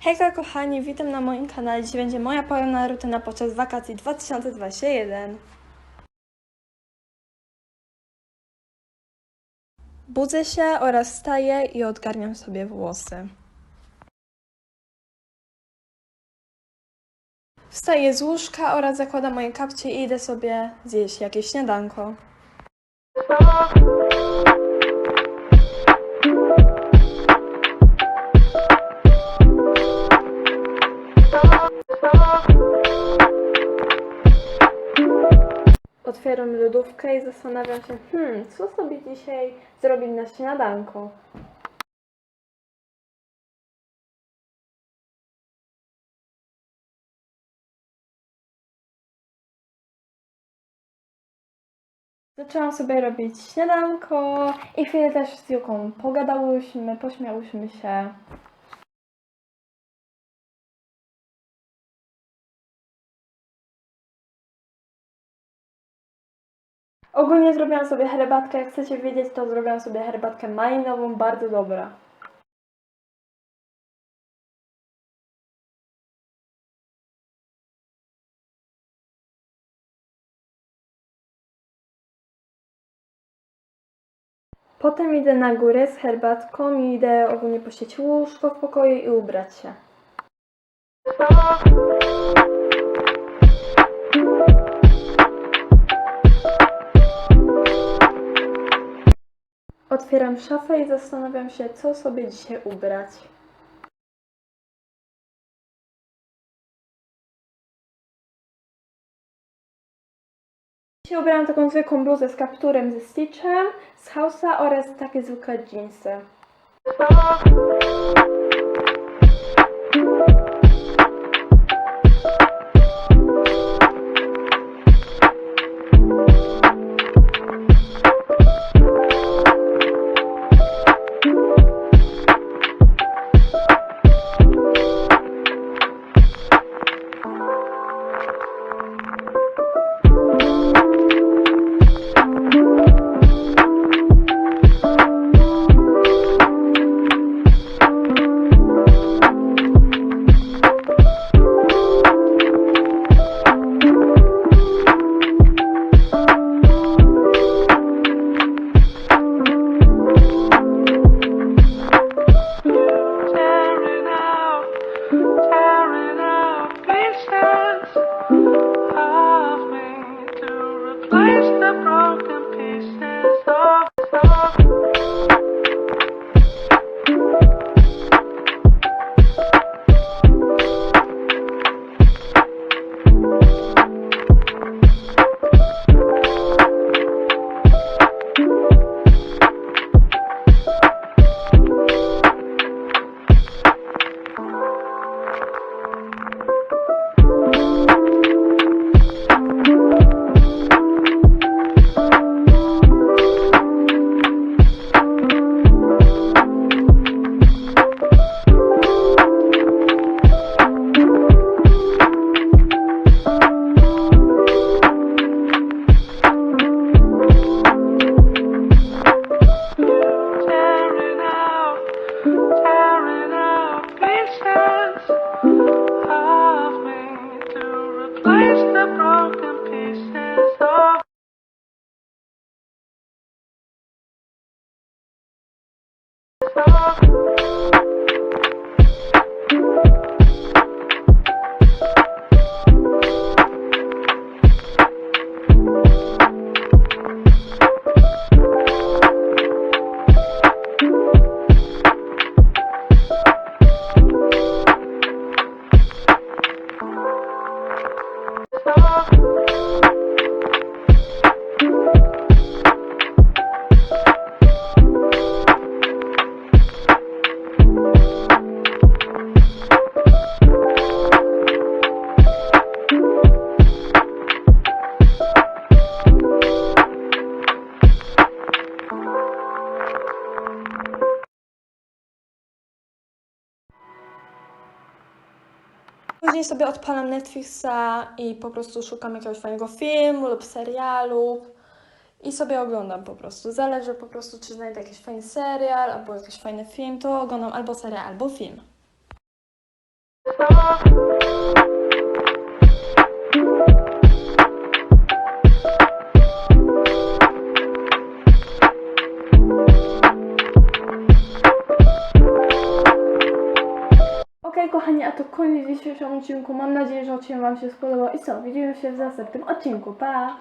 Hejka kochani, witam na moim kanale. Dziś będzie moja poranna rutyna podczas wakacji 2021. Budzę się oraz wstaję i odgarniam sobie włosy. Wstaję z łóżka oraz zakładam moje kapcie i idę sobie zjeść jakieś śniadanko. Otwieram lodówkę i zastanawiam się, hmm, co sobie dzisiaj zrobić na śniadanko. Zaczęłam sobie robić śniadanko i chwilę też z Juką pogadałyśmy, pośmiałyśmy się. Ogólnie zrobiłam sobie herbatkę, jak chcecie wiedzieć, to zrobiłam sobie herbatkę malinową, bardzo dobra. Potem idę na górę z herbatką i idę ogólnie pościeć łóżko w pokoju i ubrać się. Otwieram szafę i zastanawiam się, co sobie dzisiaj ubrać. Dzisiaj ubrałam taką zwykłą bluzę z kapturem ze Stitchem, z House'a oraz takie zwykłe jeansy. Później sobie odpalam Netflixa i po prostu szukam jakiegoś fajnego filmu lub serialu i sobie oglądam po prostu. Zależy po prostu, czy znajdę jakiś fajny serial albo jakiś fajny film, to oglądam albo serial, albo film. Kochani, a to koniec dzisiejszego odcinku. Mam nadzieję, że odcinek Wam się spodobał. I co, widzimy się w następnym odcinku. Pa!